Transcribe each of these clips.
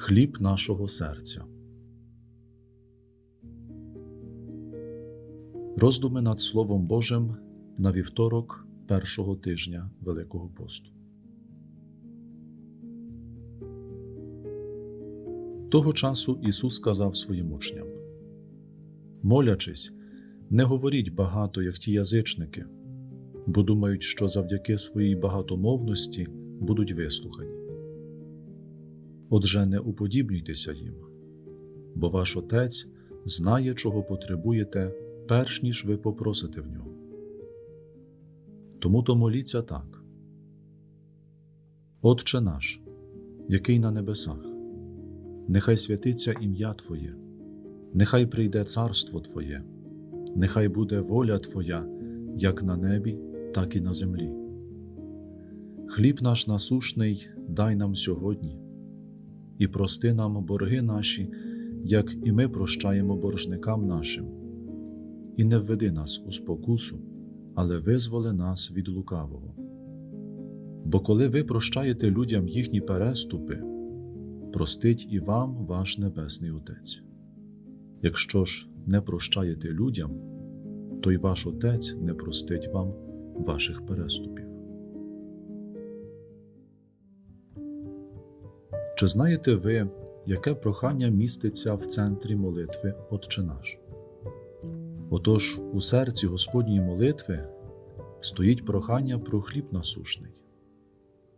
хліб нашого серця. Роздуми над Словом Божим на вівторок першого тижня Великого посту. Того часу Ісус сказав своїм учням: Молячись, не говоріть багато, як ті язичники, бо думають, що завдяки своїй багатомовності будуть вислухані. Отже, не уподібнюйтеся їм, бо ваш Отець знає, чого потребуєте, перш ніж ви попросите в нього. Тому то моліться так. Отче наш, який на небесах, нехай святиться ім'я Твоє, нехай прийде царство Твоє, нехай буде воля Твоя, як на небі, так і на землі. Хліб наш насушний дай нам сьогодні, і прости нам борги наші, як і ми прощаємо боржникам нашим, і не введи нас у спокусу, але визволи нас від лукавого. Бо коли ви прощаєте людям їхні переступи, простить і вам ваш Небесний Отець. Якщо ж не прощаєте людям, то й ваш Отець не простить вам ваших переступів. Чи знаєте ви, яке прохання міститься в центрі молитви Отче наш? Отож, у серці Господньої молитви стоїть прохання про хліб насушний.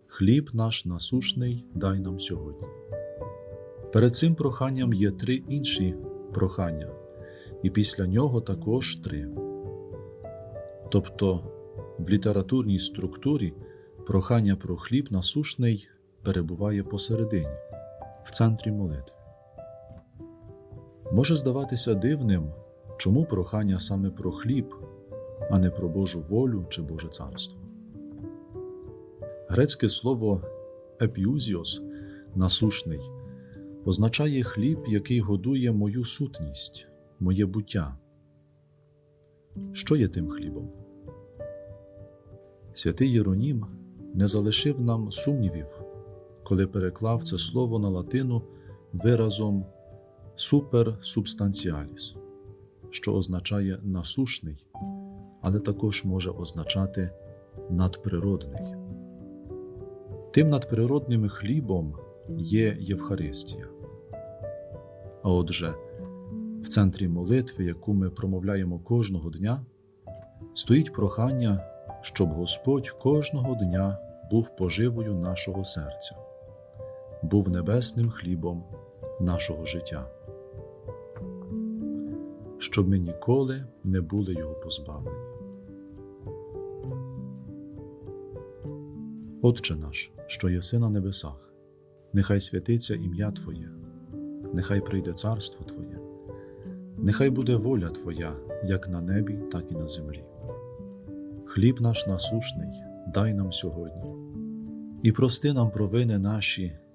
Хліб наш насушний дай нам сьогодні. Перед цим проханням є три інші прохання, і після нього також три. Тобто в літературній структурі прохання про хліб насушний перебуває посередині, в центрі молитви. Може здаватися дивним, чому прохання саме про хліб, а не про Божу волю чи Боже царство. Грецьке слово епіузіос насушний означає хліб, який годує мою сутність, моє буття. Що є тим хлібом? Святий Єронім не залишив нам сумнівів, коли переклав це слово на латину виразом суперсубстанціаліс, що означає насушний, але також може означати надприродний. Тим надприродним хлібом є Євхаристія. А отже, в центрі молитви, яку ми промовляємо кожного дня, стоїть прохання, щоб Господь кожного дня був поживою нашого серця, був небесним хлібом нашого життя, щоб ми ніколи не були його позбавлені. Отче наш, що єси на небесах, нехай святиться ім'я Твоє, нехай прийде царство Твоє, нехай буде воля Твоя, як на небі, так і на землі. Хліб наш насушний, дай нам сьогодні, і прости нам провини наші,